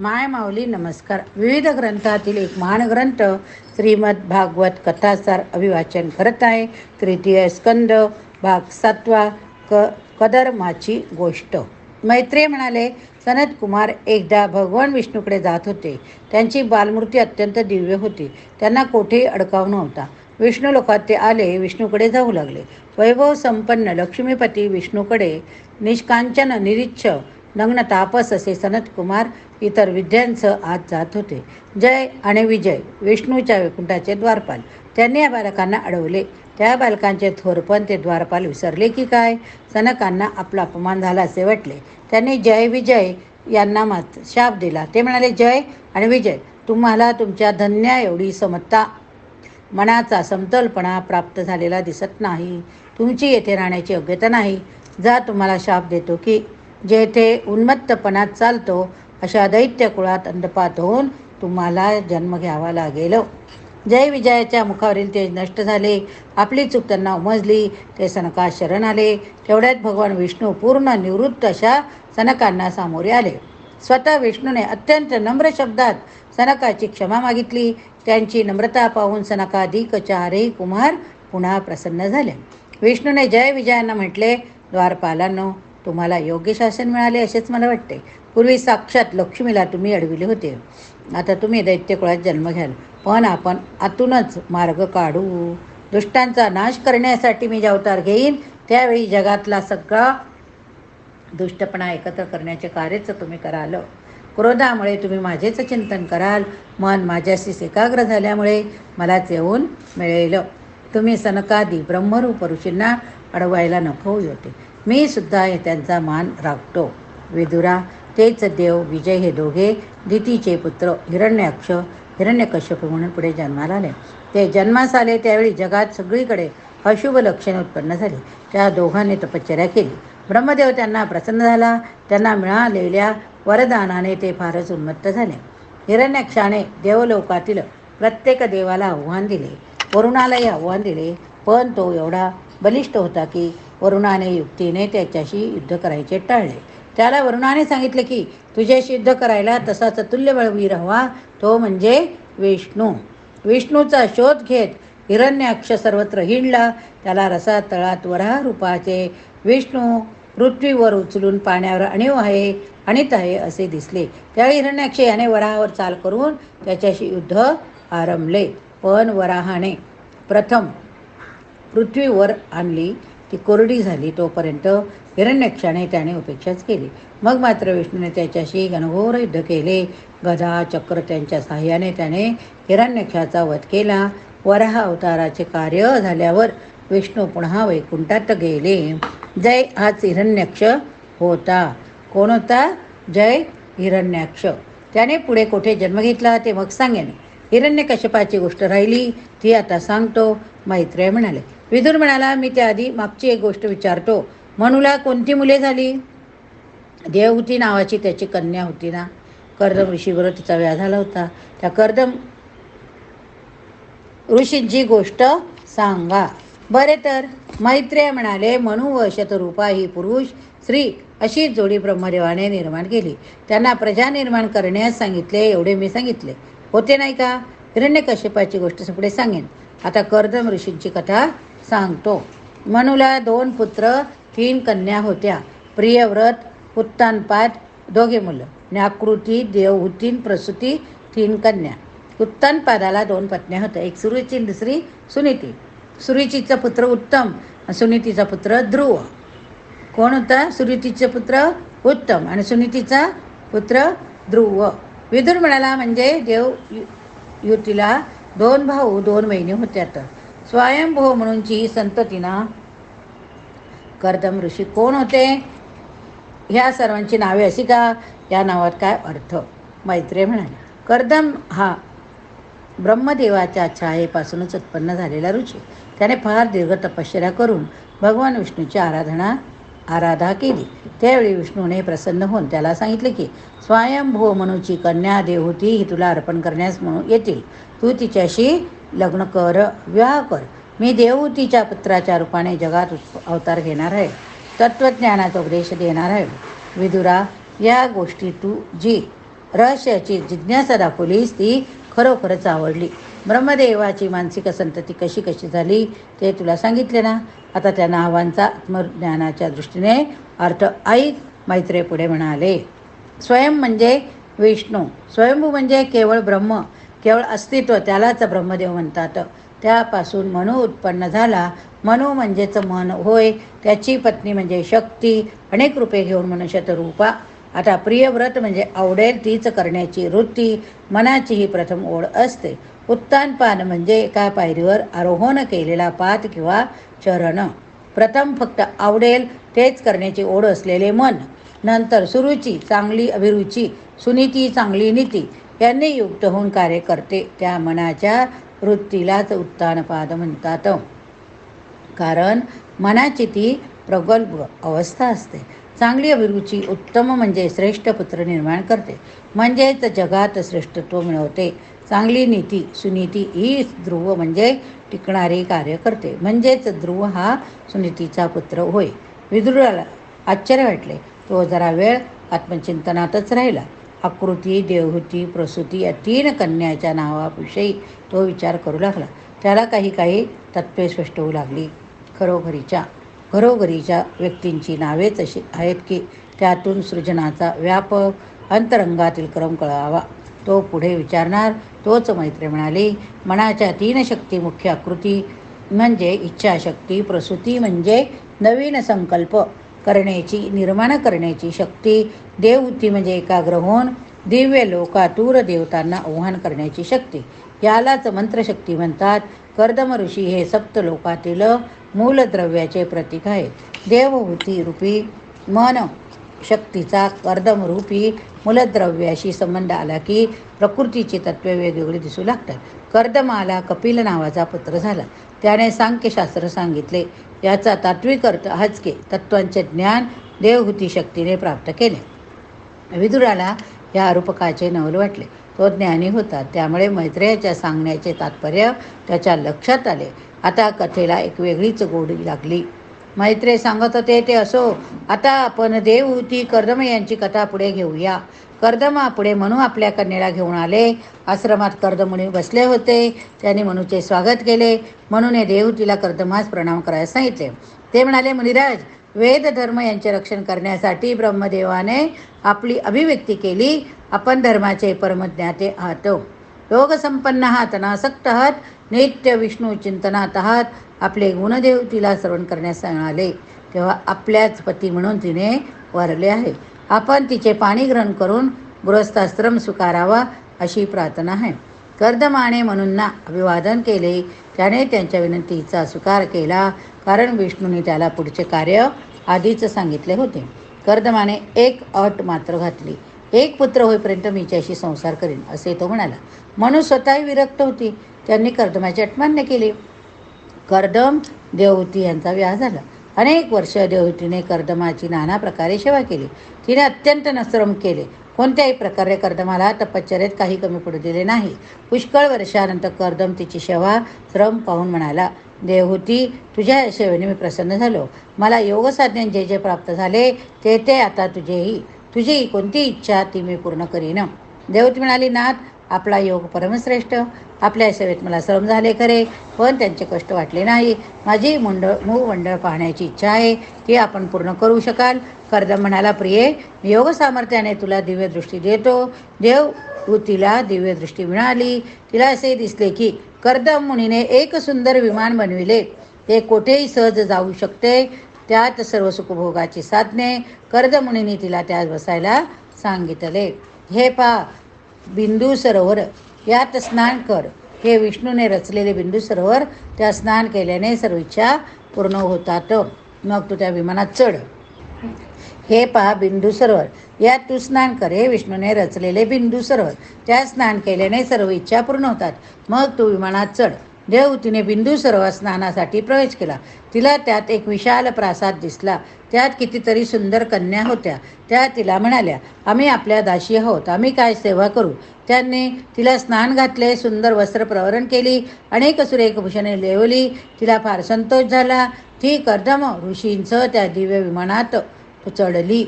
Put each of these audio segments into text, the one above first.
माय माऊली नमस्कार. विविध ग्रंथातील एक महान ग्रंथ श्रीमद भागवत कथासार अभिवाचन करत आहे. तृतीय स्कंद भाग सातवा क कदर्माची गोष्ट. मैत्रे म्हणाले सनत कुमार एकदा भगवान विष्णूकडे जात होते. त्यांची बालमूर्ती अत्यंत दिव्य होती. त्यांना कोठेही अडकाव नव्हता. विष्णू लोकात ते आले विष्णूकडे जाऊ लागले. वैभव संपन्न लक्ष्मीपती विष्णूकडे निष्कांचन निरीच्छ नग्न तापस असे सनत कुमार इतर विद्यांसह आत जात होते. जय आणि विजय विष्णूच्या वैकुंठाचे द्वारपाल. त्यांनी या बालकांना अडवले. त्या बालकांचे थोरपण ते द्वारपाल विसरले की काय? सनकांना आपला अपमान झाला असे वाटले. त्यांनी जय विजय यांना मात शाप दिला. ते म्हणाले जय आणि विजय तुम्हाला तुमच्या धन्या एवढी समत्ता मनाचा समतोलपणा प्राप्त झालेला दिसत नाही. तुमची येथे राहण्याची योग्यता नाही. जा तुम्हाला शाप देतो की जेथे उन्मत्तपणात चालतो अशा दैत्य कुळात अंधपात होऊन तुम्हाला जन्म घ्यावा लागेल. जय विजयाच्या मुखावरील तेज नष्ट झाले. आपली चूक त्यांना उमजली. ते सनकास शरण आले. तेवढ्यात भगवान विष्णू पूर्ण निवृत्त अशा सनकांना सामोरे आले. स्वतः विष्णूने अत्यंत नम्र शब्दात सनकाची क्षमा मागितली. त्यांची नम्रता पाहून सनकाधिक चारही कुमार पुन्हा प्रसन्न झाले. विष्णूने जय विजयांना म्हटले द्वारपालांनो तुम्हाला योग्य शासन मिळाले असेच मला वाटते. पूर्वी साक्षात लक्ष्मीला तुम्ही अडविले होते. आता तुम्ही दैत्यकुळात जन्म घ्याल. पण आपण आतूनच मार्ग काढू. दुष्टांचा नाश करण्यासाठी मी जे अवतार घेईन त्यावेळी जगातला सगळा दुष्टपणा एकत्र करण्याचे कार्यच तुम्ही कराल. क्रोधामुळे तुम्ही माझेच चिंतन कराल. मन माझ्याशी एकाग्र झाल्यामुळे मलाच येऊन मिळेल. तुम्ही सनकादी ब्रह्मरूप ऋषींना अडवायला नको होते मी सुद्धा त्यांचा मान राखतो. विदुरा तेच देव विजय हे दोघे दितीचे पुत्र हिरण्याक्ष हिरण्यकश्यप म्हणून पुढे जन्माला आले. ते जन्मास आले त्यावेळी जगात सगळीकडे अशुभ लक्षणे उत्पन्न झाली. त्या दोघांनी तपश्चर्या केली. ब्रह्मदेव त्यांना प्रसन्न झाला. त्यांना मिळालेल्या वरदानाने ते फारच उन्मत्त झाले. हिरण्यक्षाने देवलोकातील प्रत्येक देवाला आव्हान दिले. वरुणालाही आव्हान दिले. पण तो एवढा बलिष्ठ होता की वरुणाने युक्तीने त्याच्याशी युद्ध करायचे टाळले. त्याला वरुणाने सांगितले की तुझ्याशी युद्ध करायला तसाच तुल्यबळवीर हवा तो म्हणजे विष्णू. विष्णूचा शोध घेत हिरण्याक्ष सर्वत्र हिंडला. त्याला रसा तळात वरा रूपाचे विष्णू पृथ्वीवर उचलून पाण्यावर अणीव आहे अणित आहे असे दिसले. त्यावेळी हिरण्याक्ष याने वराहावर चाल करून त्याच्याशी युद्ध आरंभले. पण वराहाने प्रथम पृथ्वीवर आणली. ती कोरडी झाली. तोपर्यंत हिरण्यक्षाने त्याने उपेक्षाच केली. मग मात्र विष्णूने त्याच्याशी घनघोर युद्ध केले. गदा चक्र त्यांच्या साह्याने त्याने हिरण्यक्षाचा वध केला. वराह अवताराचे कार्य झाल्यावर विष्णू पुन्हा वैकुंठात गेले. जय हाच हिरण्यक्ष होता. कोण होता जय हिरण्याक्ष. त्याने पुढे कोठे जन्म घेतला ते मग सांगेन. हिरण्यकश्यपाची गोष्ट राहिली. ती आता सांगतो. मैत्रेय म्हणाले. विदुर म्हणाला मी त्याआधी मागची एक गोष्ट विचारतो. मनुला कोणती मुले झाली? देवहूती नावाची त्याची कन्या होती ना? कर्दम ऋषीबरोबर तिचा व्याध झाला होता. त्या कर्दम ऋषींची गोष्ट सांगा. बरे तर. मैत्रेय म्हणाले मनु व शतरूपा ही पुरुष स्त्री अशी जोडी ब्रह्मदेवाने निर्माण केली. त्यांना प्रजा निर्माण करण्यास सांगितले एवढे मी सांगितले. होते नाही का? हिरण्यकश्यपाची गोष्ट सगळे सांगेन. आता कर्दम ऋषींची कथा सांगतो. मनुला दोन पुत्र तीन कन्या होत्या. प्रियव्रत उत्तानपाद दोघे मुलं. न्याकृती देवहूतीन प्रसूती तीन कन्या. उत्तानपादाला दोन पत्न्या होत्या. एक सुरुची दुसरी सुनीती. सुरुचीचा पुत्र उत्तम सुनीतीचा पुत्र ध्रुव. कोण होता? सुनीतीचे पुत्र उत्तम आणि सुनीतीचा पुत्र ध्रुव. विदुर म्हणाला म्हणजे देव युतीला दोन भाऊ दोन बहिणी होत्या तर स्वयंभू म्हणूनची संततीना कर्दम ऋषी कोण होते? ह्या सर्वांची नावे अशी का? या नावात काय अर्थ? मैत्रे म्हणाले. कर्दम हा ब्रह्मदेवाच्या छायेपासूनच उत्पन्न झालेला ऋषी. त्याने फार दीर्घ तपश्चर्या करून भगवान विष्णूची आराधना आराधा केली. त्यावेळी विष्णूने प्रसन्न होऊन त्याला सांगितले की स्वयंभू मनूची कन्या देवहूती ही तुला अर्पण करण्यास म्हणून येतील. तू तिच्याशी लग्न कर विवाह कर. मी देवहूतीच्या पुत्राच्या रूपाने जगात अवतार घेणार आहे. तत्त्वज्ञानाचा उपदेश देणार आहे. विदुरा या गोष्टी तू जी रहस्याची जिज्ञासा दाखवलीस ती खरोखरच आवडली. ब्रह्मदेवाची मानसिक संतती कशी कशी झाली ते तुला सांगितले ना? आता त्या नावांचा आत्मज्ञानाच्या दृष्टीने अर्थ ऐक मैत्रे पुढे म्हणाले. स्वयं म्हणजे विष्णू. स्वयंभू म्हणजे केवळ ब्रह्म केवळ अस्तित्व त्यालाच ब्रह्मदेव म्हणतात. त्यापासून मनू उत्पन्न झाला. मनू म्हणजेच मन होय. त्याची पत्नी म्हणजे शक्ती. अनेक रूपे घेऊन मनुष्यत रूपा. आता प्रियव्रत म्हणजे आवडेल तीच करण्याची वृत्ती. मनाची ही प्रथम ओढ असते. उत्तानपान म्हणजे एका पायरीवर आरोहण केलेला पात किंवा चरण. प्रथम फक्त आवडेल तेच करण्याची ओढ असलेले मन. नंतर सुरुची चांगली अभिरुची सुनीती चांगली नीती यांनी युक्त होऊन कार्य करते. त्या मनाच्या वृत्तीलाच उत्तानपाद म्हणतात. कारण मनाची ती प्रगल्भ अवस्था असते. चांगली अभिरुची उत्तम म्हणजे श्रेष्ठ पुत्र निर्माण करते. म्हणजेच जगात श्रेष्ठत्व मिळवते. चांगली नीती सुनीती ही ध्रुव म्हणजे टिकणारे कार्य करते. म्हणजेच ध्रुव हा सुनीतीचा पुत्र होय. विदुराला आश्चर्य वाटले. तो जरा वेळ आत्मचिंतनातच राहिला. आकृती देवहूती प्रसूती या तीन कन्याच्या नावाविषयी तो विचार करू लागला. त्याला काही काही तत्त्वे स्पष्ट होऊ लागली. खरोखरीच्या घरोघरीच्या व्यक्तींची नावेच अशी आहेत की त्यातून सृजनाचा व्यापक अंतरंगातील क्रम कळावा. तो पुढे विचारणार तोच मैत्री म्हणाली मनाच्या तीन शक्ती मुख्य आकृती म्हणजे इच्छाशक्ती प्रसूती म्हणजे नवीन संकल्प करण्याची निर्माण करण्याची शक्ती देवती म्हणजे एकाग्र होऊन दिव्य लोकातूर देवतांना आव्हान करण्याची शक्ती. यालाच मंत्रशक्ती म्हणतात. कर्दम ऋषी हे सप्त लोकातील मूलद्रव्याचे प्रतीक आहे देवभूती रूपी मन शक्तीचा कर्दमरूपी मूलद्रव्याशी संबंध आला की प्रकृतीची तत्वे वेगवेगळी दिसू लागतात. कर्दमाला कपिल नावाचा पुत्र झाला. त्याने सांख्यशास्त्र सांगितले. याचा तात्विक अर्थ हजके तत्वांचे ज्ञान देवहूती शक्तीने प्राप्त केले. विदुराला या रूपकाचे नवल वाटले. तो ज्ञानी होता. त्यामुळे मैत्रेयाच्या सांगण्याचे तात्पर्य त्याच्या लक्षात आले. आता कथेला एक वेगळीच गोडी लागली. मैत्रे सांगत होते ते असो आता आपण देवहूती कर्दम यांची कथा पुढे घेऊया. कर्दमा पुढे मनू आपल्या कन्येला घेऊन आले. आश्रमात कर्दमुनी बसले होते. त्यांनी मनूचे स्वागत केले. म्हणून देवहूतीला कर्दमास प्रणाम करायला सांगितले. ते म्हणाले मुनिराज वेद धर्म यांचे रक्षण करण्यासाठी ब्रह्मदेवाने आपली अभिव्यक्ती केली. आपण धर्माचे परमज्ञाते आहात. योगसंपन्न आहात नासक्त आहात. नित्य विष्णू चिंतनात आहात. आपले गुणदेव तिला श्रवण करण्यास सांगणाले तेव्हा आपल्याच पती म्हणून तिने वरले आहे. आपण तिचे पाणी ग्रहण करून गृहस्थाश्रम स्वीकारावा अशी प्रार्थना आहे. कर्दमाने म्हणूनना अभिवादन केले. त्याने त्यांच्या विनंतीचा स्वीकार केला. कारण विष्णूने त्याला पुढचे कार्य आधीच सांगितले होते. कर्दमाने एक अट मात्र घातली. एक पुत्र होईपर्यंत मी त्याशी संसार करीन असे तो म्हणाला. म्हणून स्वतःही विरक्त होती. त्यांनी कर्दमाची अटमान्य केली. कर्दम देवहूती यांचा विवाह झाला. अनेक वर्ष देवहूतीने कर्दमाची नाना प्रकारे सेवा केली. तिने अत्यंत नश्रम केले. कोणत्याही प्रकारे कर्दमाला तपश्चर्यात काही कमी पडू दिले नाही. पुष्कळ वर्षानंतर कर्दम तिची सेवा श्रम पाहून म्हणाला देवहूती तुझ्या सेवेने मी प्रसन्न झालो. मला योगसाधने जे जे प्राप्त झाले ते ते आता तुझेही. तुझी कोणती इच्छा ती मी पूर्ण करीन. देवती म्हणाली नाथ आपला योग परमश्रेष्ठ. आपल्या सेवेत मला श्रम झाले खरे पण त्यांचे कष्ट वाटले नाही. माझी मुंडळ मूळ मंडळ पाहण्याची इच्छा आहे ती आपण पूर्ण करू शकाल. कर्दम म्हणाला प्रिये योग सामर्थ्याने तुला दिव्यदृष्टी देतो. देव तिला दिव्यदृष्टी मिळाली. तिला असे दिसले की कर्दम मुनीने एक सुंदर विमान बनविले. ते कोठेही सहज जाऊ शकते. त्यात सर्व सुखभोगाची साधने. कर्दमुनीने तिला त्यात बसायला सांगितले. हे पा बिंदू सरोवर यात स्नान कर. हे विष्णूने रचलेले बिंदू सरोवर त्या स्नान केल्याने सर्व इच्छा पूर्ण होतात. मग तू त्या विमानात चढ. हे पहा बिंदू सरोवर यात तू स्नान कर. हे विष्णूने रचलेले बिंदू सरोवर त्या स्नान केल्याने सर्व इच्छा पूर्ण होतात. मग तू विमानात चढ. देवतीने बिंदू सरोवर स्नानासाठी प्रवेश केला. तिला त्यात एक विशाल प्रासाद दिसला. त्यात कितीतरी सुंदर कन्या होत्या. त्या तिला म्हणाल्या आम्ही आपल्या दाशी आहोत. आम्ही काय सेवा करू? त्यांनी तिला स्नान घातले सुंदर वस्त्र प्रवरण केली अनेक सुरेखभूषणे लेवली. तिला फार संतोष झाला. ती कर्दम ऋषींचं त्या दिव्य विमानात चढली.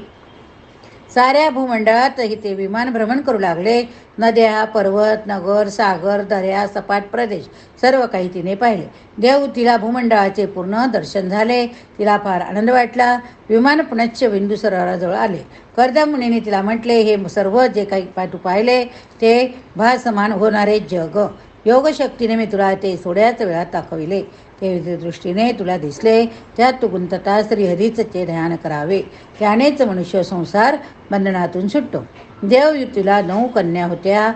साऱ्या भूमंडळातही ते विमान भ्रमण करू लागले. नद्या पर्वत नगर सागर दर्या सपाट प्रदेश सर्व काही तिने पाहिले. देव तिला भूमंडळाचे पूर्ण दर्शन झाले. तिला फार आनंद वाटला. विमान पुनश्च बिंदू सरोवराजवळ आले कर्दमुनीने तिला म्हटले हे सर्व जे काही तू पाहिले ते भासमान होणारे जग. योगशक्तीने मी तुला ते थोड्याच वेळात दाखविले. ते दृष्टीने तुला दिसले त्यात तू गुंतता श्रीहरीचे ध्यान करावे. त्यानेच मनुष्य संसार बंधनातून सुटतो. देव नऊ कन्या होत्या.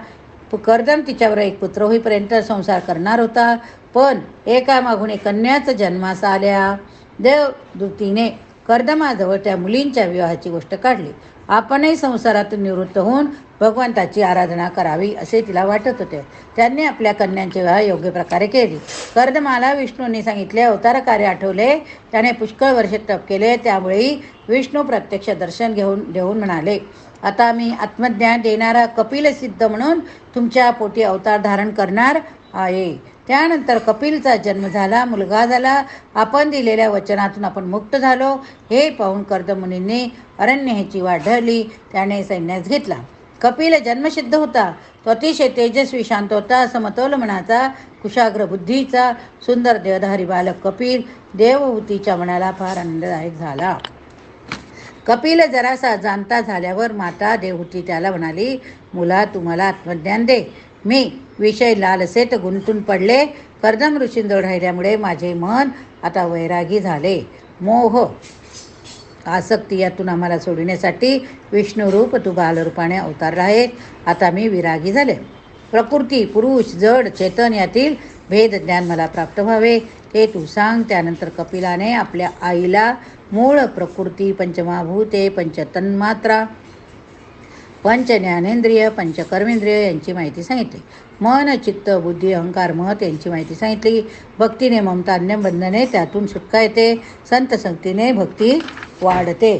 कर्दम तिच्यावर एक पुत्र होईपर्यंत संसार करणार होता. पण एकामागून एक कन्याच जन्मास आल्या. देवदूतीने कर्दमाजवळ त्या मुलींच्या विवाहाची गोष्ट काढली. आपणही संसारातून निवृत्त होऊन भगवंताची आराधना करावी असे तिला वाटत होते. त्यांनी आपल्या कन्यांचे विवाह योग्य प्रकारे केली. कर्दमाला विष्णूंनी सांगितले अवतार कार्य आठवले. त्याने पुष्कळ वर्षे तप केले. त्यामुळेही विष्णू प्रत्यक्ष दर्शन घेऊन देऊन म्हणाले आता मी आत्मज्ञान देणारा कपिल सिद्ध म्हणून तुमच्या पोटी अवतार धारण करणार आहे. त्यानंतर कपिलचा जन्म झाला मुलगा झाला. आपण दिलेल्या वचनातून आपण मुक्त झालो. हे पाहून कर्दमुनींनी अरण्य ह्याची वाढ धरली. त्याने सैन्यास घेतला. कपिल जन्मसिद्ध होता. तो अतिशय तेजस्वी शांत होता समतोल मनाचा कुशाग्र बुद्धीचा सुंदर देवधारी बालक कपिल देवहूतीच्या मनाला फार आनंददायक झाला. कपिल जरासा जाणता झाल्यावर माता देवहूती त्याला म्हणाली मुला तुम्हाला आत्मज्ञान दे. मी विषय लालसेत गुंतून पडले. कर्दम ऋषींजवळ राहिल्यामुळे माझे मन आता वैरागी झाले. मोह आसक्ती यातून आम्हाला सोडविण्यासाठी विष्णुरूप तू बालरूपाने अवतारला आहे आता मी विरागी झाले. प्रकृती पुरुष जड चेतन यातील भेद ज्ञान मला प्राप्त व्हावे. ते तू सांग. त्यानंतर कपिलाने आपल्या आईला मूळ प्रकृती पंचमाभूते पंचतन्मात्रा पंच ज्ञानेंद्रिय पंचकर्मेंद्रिय यांची माहिती सांगितली. मन चित्त बुद्धी अहंकार मत यांची माहिती सांगितली. भक्तीने ममतान्य बंधने त्यातून सुटका येते. संत संगतीने भक्ती वाढते.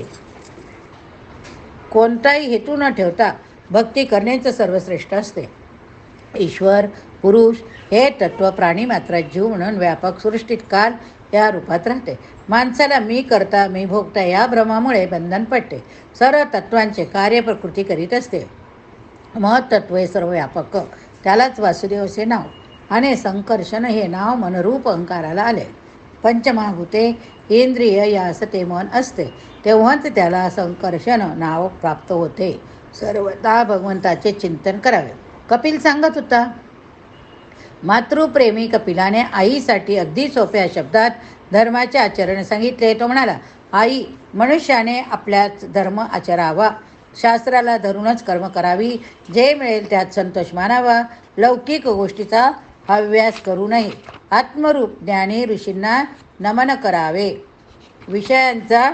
कोणताही हेतू न ठेवता भक्ती करण्याचं सर्वश्रेष्ठ असते. ईश्वर पुरुष हे तत्व प्राणी मात्र जीव म्हणून व्यापक सृष्टीत काल या रूपात राहते. माणसाला मी करता मी भोगता या भ्रमामुळे बंधन पडते. सर्व तत्वांचे कार्य प्रकृती करीत असते. महत्त्व हे सर्व व्यापक त्यालाच वासुदेव असे नाव. आणि संकर्षण हे नाव मनरूप अहंकाराला आले. पंचमहाभूते इंद्रिय यास ते मन असते. तेव्हाच त्याला संकर्षण नाव प्राप्त होते. सर्वदा भगवंताचे चिंतन करावे. कपिल सांगत होता मातृप्रेमी कपिलाने आईसाठी अगदी सोप्या शब्दात धर्माचे आचरण सांगितले. तो म्हणाला आई मनुष्याने आपल्याच धर्म आचरावा. शास्त्राला धरूनच कर्म करावी. जे मिळेल त्यात संतोष मानावा. लौकिक गोष्टीचा हव्यास करू नये. आत्मरूप ज्ञानी ऋषींना नमन करावे. विषयांचा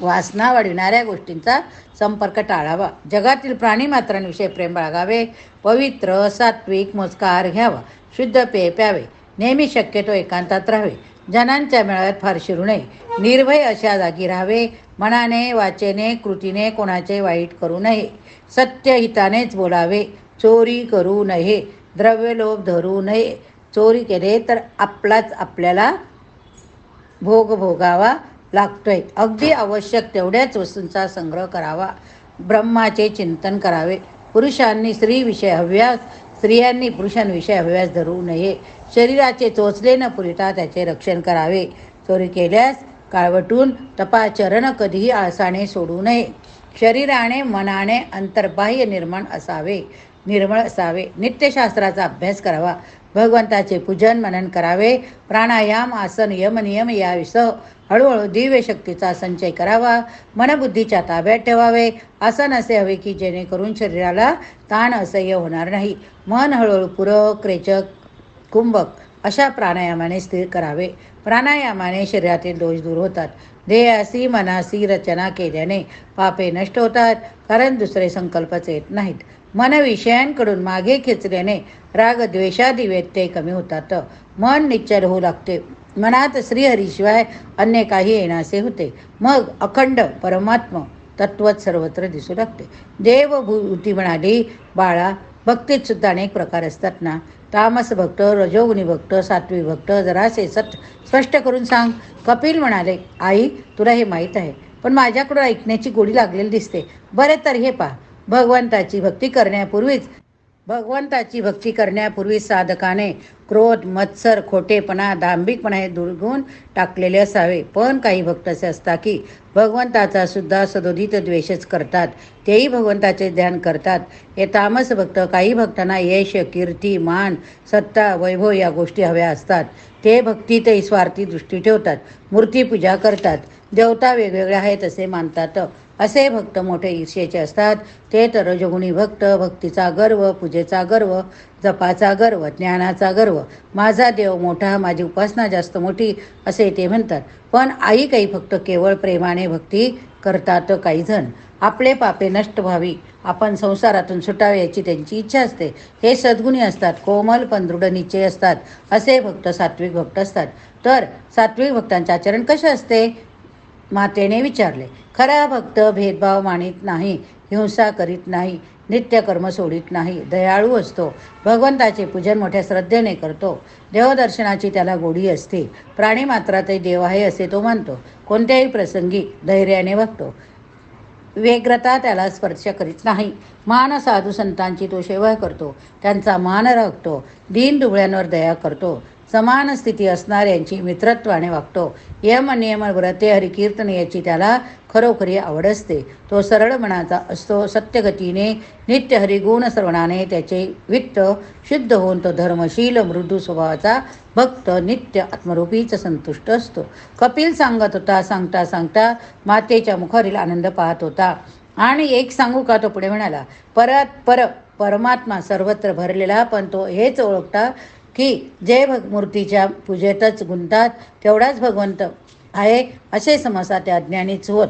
वासना वाढविणाऱ्या गोष्टींचा संपर्क टाळावा. जगातील प्राणीमात्रांविषयी प्रेम बाळगावे. पवित्र सात्विक मोजकार घ्यावा. शुद्ध पेय प्यावे. नेहमी शक्यतो एकांतात राहावे. जनांच्या मेळाव्यात फार शिरू नये. निर्भय अशा जागी राहावे. मनाने वाचेने कृतीने कोणाचे वाईट करू नये. सत्यहितानेच बोलावे. चोरी करू नये. द्रव्यलोभ धरू नये. चोरी केले तर आपलाच आपल्याला भोग भोगावा. लागतोय. अगदी आवश्यक तेवढ्याच वस्तूंचा संग्रह करावा. ब्रह्माचे चिंतन करावे. पुरुषांनी स्त्रीविषय हव्यास स्त्रियांनी पुरुषांविषयी हव्यास धरू नये. शरीराचे चोचले न पुरिता त्याचे रक्षण करावे. चोरी केल्यास काळवटून तपाचरण कधीही आळसाने सोडू नये. शरीराने मनाने अंतर्बाह्य निर्माण असावे. निर्मळ असावे. नित्यशास्त्राचा अभ्यास करावा. भगवंताचे पूजन मनन करावे. प्राणायाम आसन यम नियम याविसह हळूहळू दिव्य शक्तीचा संचय करावा. मनबुद्धीच्या ताब्यात ठेवावे. आसन असे हवे की जेणेकरून शरीराला ताण असह्य होणार नाही. मन हळूहळू पूरक रेचक कुंभक अशा प्राणायामाने स्थिर करावे. प्राणायामाने शरीरातील दोष दूर होतात. ध्येयासी मनासी रचना केल्याने पापे नष्ट होतात कारण दुसरे संकल्पच येत नाहीत. मन विषयांकडून मागे खेचल्याने राग द्वेषादी व्यत्यय कमी होतात. मन निश्चल होऊ लागते. मनात श्रीहरीशिवाय अन्य काही येणासे होते. मग अखंड परमात्म तत्वच सर्वत्र दिसू लागते. देवभूती म्हणाली बाळा भक्तीत सुद्धा अनेक प्रकार असतात ना? तामस भक्त रजोगुणी भक्त सात्वी भक्त जरासे सत स्पष्ट करून सांग. कपिल म्हणाले आई तुला हे माहीत आहे पण माझ्याकडून ऐकण्याची गोडी लागलेली दिसते. बरे तर हे पहा. भगवंताची भक्ती करण्यापूर्वीच भगवंताची भक्ती करण्यापूर्वी साधकाने क्रोध मत्सर खोटेपणा दांभिकपणा हे दुर्गुण टाकलेले असावे. पण काही भक्त असे असतात की भगवंताचा सुद्धा सदोदित द्वेषच करतात. तेही भगवंताचे ध्यान करतात. हे तामस भक्त काही भक्तांना यश कीर्ती मान सत्ता वैभव या गोष्टी हव्या असतात. ते भक्तीतही स्वार्थी दृष्टी ठेवतात. मूर्तीपूजा करतात. देवता वेगवेगळ्या आहेत असे मानतात. असे भक्त मोठे ईर्षेचे असतात. ते तर रजगुणी भक्त भक्तीचा गर्व पूजेचा गर्व जपाचा गर्व ज्ञानाचा गर्व. माझा देव मोठा माझी उपासना जास्त मोठी असे ते म्हणतात. पण आई काही फक्त केवळ प्रेमाने भक्ती करतात काही जण. आपले पापे नष्ट व्हावी. आपण संसारातून सुटावे याची त्यांची इच्छा असते. हे सद्गुणी असतात कोमल पण दृढ निश्चय असतात. असे भक्त सात्विक भक्त असतात. तर सात्विक भक्तांचे आचरण कसे असते? मातेने विचारले खरा भक्त भेदभाव मानित नाही हिंसा करीत नाही नित्यकर्म सोडित नाही दयाळू असतो भगवंताचे पूजन मोठ्या श्रद्धेने करतो देवदर्शनाची त्याला गोडी असते प्राणी मात्रातही देव आहे असे तो मानतो कोणत्याही प्रसंगी धैर्याने बघतो व्यग्रता त्याला स्पर्श करीत नाही मान साधू संतांची तो सेवा करतो त्यांचा मान राखतो दीन दुबळ्यांवर दया करतो समान स्थिती असणाऱ्यांची मित्रत्वाने वागतो. यम नियम व्रते हरिकीर्तन याची त्याला खरोखरी आवड असते. तो सरळ मनाचा असतो सत्यगतीने नित्य हरिगुण श्रवणाने त्याचे वित्त शुद्ध होऊन तो धर्मशील मृदू स्वभावाचा भक्त नित्य आत्मरूपीच संतुष्ट असतो. कपिल सांगत होता सांगता सांगता मातेच्या मुखावरील आनंद पाहत होता. आणि एक सांगू का तो पुढे म्हणाला परत पर परमात्मा सर्वत्र भरलेला पण तो हेच ओळखता की जे भग मूर्तीच्या पूजेतच गुंतात तेवढाच भगवंत आहे असे समासा त्या अज्ञानीच होत.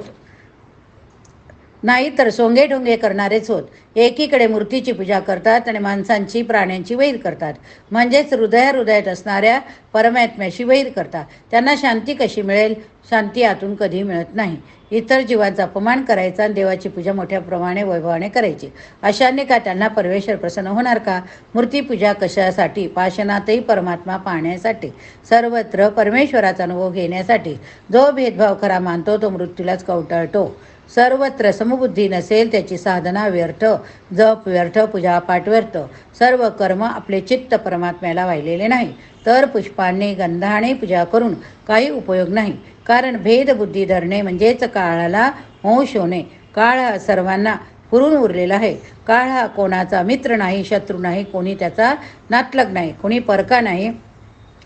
नाही तर सोंगे ढोंगे करणारेच होत. एकीकडे मूर्तीची पूजा करतात आणि माणसांची प्राण्यांची वैर करतात. म्हणजेच हृदया हृदयात असणाऱ्या परमात्म्याशी वैर करतात. त्यांना शांती कशी मिळेल? शांती आतून कधी मिळत नाही. इतर जीवांचा अपमान करायचा आणि देवाची पूजा मोठ्या प्रमाणे वैभवाने करायची. अशाने का त्यांना परमेश्वर प्रसन्न होणार का? मूर्तीपूजा कशासाठी? पाशनातही परमात्मा पाहण्यासाठी. सर्वत्र परमेश्वराचा अनुभव घेण्यासाठी. जो भेदभाव खरा मानतो तो मृत्यूलाच कवटाळतो. सर्वत्र समबुद्धी नसेल त्याची साधना व्यर्थ. जप व्यर्थ पूजापाठ व्यर्थ. सर्व कर्म आपले चित्त परमात्म्याला वाहिलेले नाही. तर पुष्पांनी गंधाने पूजा करून काही उपयोग नाही. कारण भेदबुद्धी धरणे म्हणजेच काळाला होश होणे. काळ हा सर्वांना पुरून उरलेला आहे. काळ हा कोणाचा मित्र नाही शत्रू नाही कोणी त्याचा नातलग नाही कोणी परका नाही.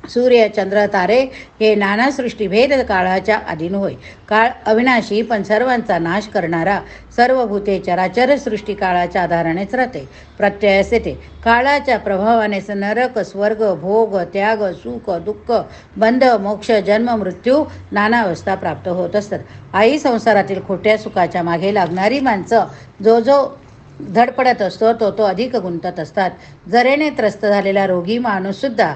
सूर्य चंद्र तारे हे नानासृष्टी भेद काळाच्या अधीन होय. काळ अविनाशी पण सर्वांचा नाश करणारा सर्व भूते चराचर सृष्टी काळाच्या आधारानेच राहते. प्रत्ययस येते काळाच्या प्रभावानेच नरक स्वर्ग भोग त्याग सुख दुःख बंध मोक्ष जन्म मृत्यू नाना अवस्था प्राप्त होत असतात. आई संसारातील खोट्या सुखाच्या मागे लागणारी माणसं जो जो धडपडत असतो तो तो अधिक गुंतत असतात. जरेने त्रस्त झालेला रोगी माणूससुद्धा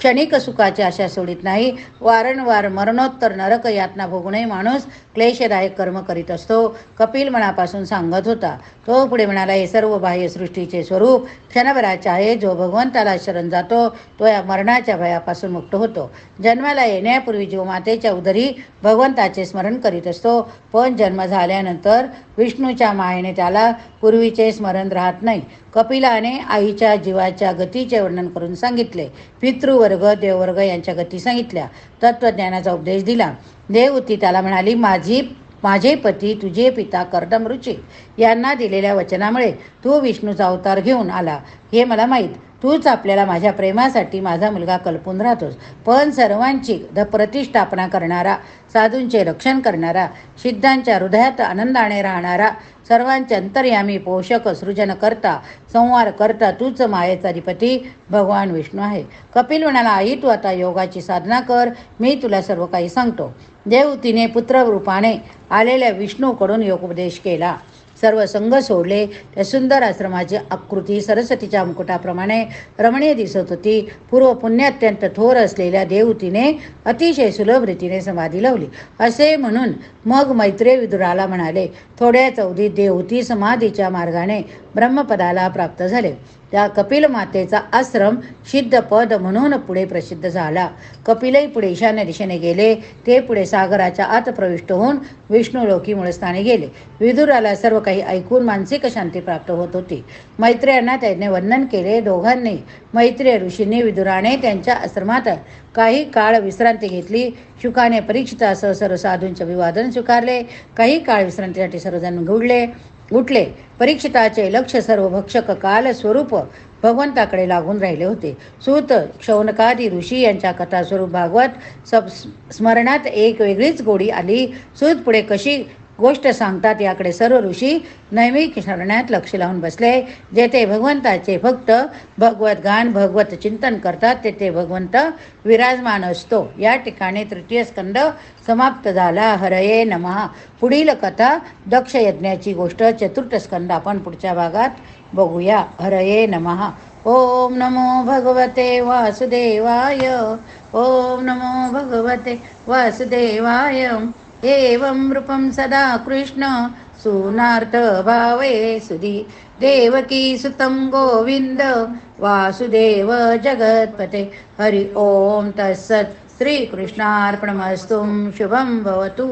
क्षणिक सुखाची आशा सोडित नाही. वारंवार मरणोत्तर नरक यातना भोगणे माणूस क्लेशदायक कर्म करीत असतो. कपिल मनापासून सांगत होता. तो पुढे म्हणाला हे सर्व बाह्य सृष्टीचे स्वरूप क्षणभराचे आहे. जो भगवंताला शरण जातो तो या मरणाच्या भयापासून मुक्त होतो. जन्माला येण्यापूर्वी जीव मातेच्या उदरी भगवंताचे स्मरण करीत असतो. पण जन्म झाल्यानंतर विष्णूच्या मायेने त्याला पूर्वीचे स्मरण राहत नाही. कपिलाने आईच्या जीवाच्या गतीचे वर्णन करून सांगितले. पितृवर्ग देववर्ग यांच्या गती सांगितल्या. तत्त्वज्ञानाचा उपदेश दिला. देवती त्याला म्हणाली माझी माझे पती तुझे पिता कर्दमरुची यांना दिलेल्या वचनामुळे तू विष्णूचा अवतार घेऊन आला. हे मला माहीत. तूच आपल्याला माझ्या प्रेमासाठी माझा मुलगा कल्पून राहतोस. पण सर्वांची द प्रतिष्ठापना करणारा साधूंचे रक्षण करणारा सिद्धांच्या हृदयात आनंदाने राहणारा सर्वांचे अंतर्यामी पोषक सृजन करता संवार करता तूच मायेचा अधिपती भगवान विष्णू आहे. कपिल म्हणाला आई तू आता योगाची साधना कर. मी तुला सर्व काही सांगतो. देवतीने तिने पुत्ररूपाने आलेल्या विष्णूकडून योगोपदेश केला. सर्व संघ सोडले. त्या सुंदर आश्रमाची आकृती सरस्वतीच्या मुकुटाप्रमाणे रमणीय दिसत होती. पूर्व पुण्य अत्यंत थोर असलेल्या देवतीने अतिशय सुलभ रीतीने समाधी लावली. असे म्हणून मग मैत्रे विदुराला म्हणाले थोड्या चौधीत देवती समाधीच्या मार्गाने ब्रह्मपदाला प्राप्त झाले. त्या कपिल मातेचा आश्रम सिद्धपद म्हणून पुढे प्रसिद्ध झाला. कपिलही पुढे ईशान्य दिशेने गेले. ते पुढे सागराच्या आत प्रविष्ट होऊन विष्णुलोकी मूळस्थानी गेले. विदुराला सर्व काही ऐकून मानसिक शांती प्राप्त होत होती. मैत्रेयांना त्याने वंदन केले. दोघांनी मैत्रिय ऋषींनी विदुराने त्यांच्या आश्रमात काही काळ विश्रांती घेतली. शुकाने परीक्षितासह सर्व साधूंचे अभिवादन स्वीकारले. काही काळ विश्रांतीसाठी सर्वजण घुडले. उठले. परीक्षिताचे लक्ष सर्व भक्षक काल स्वरूप भगवंताकडे लागून राहिले होते. सूत शौनकादी ऋषी यांच्या कथा स्वरूप भागवत सब स्मरणात एक वेगळीच गोडी आली. सूत पुढे कशी गोष्ट सांगतात याकडे सर्व ऋषी नैमिक शरण्यात लक्ष लावून बसले. जेथे भगवंताचे भक्त भगवत गान भगवत चिंतन करतात तेथे भगवंत विराजमान असतो. या ठिकाणी तृतीय स्कंद समाप्त झाला. हरये नमहा पुढील कथा दक्ष यज्ञाची गोष्ट. चतुर्थ स्कंद आपण पुढच्या भागात बघूया. हरये नमहा ओम नमो भगवते वासुदेवाय. ओम नमो भगवते वासुदेवाय. एवं रूपं सदा कृष्ण सुनार्थ भावे सुधी। देवकी सुतं गोविंद वासुदेव जगत्पते। हरि ओम तत्सत् श्रीकृष्णार्पणमस्तुं शुभं भवतु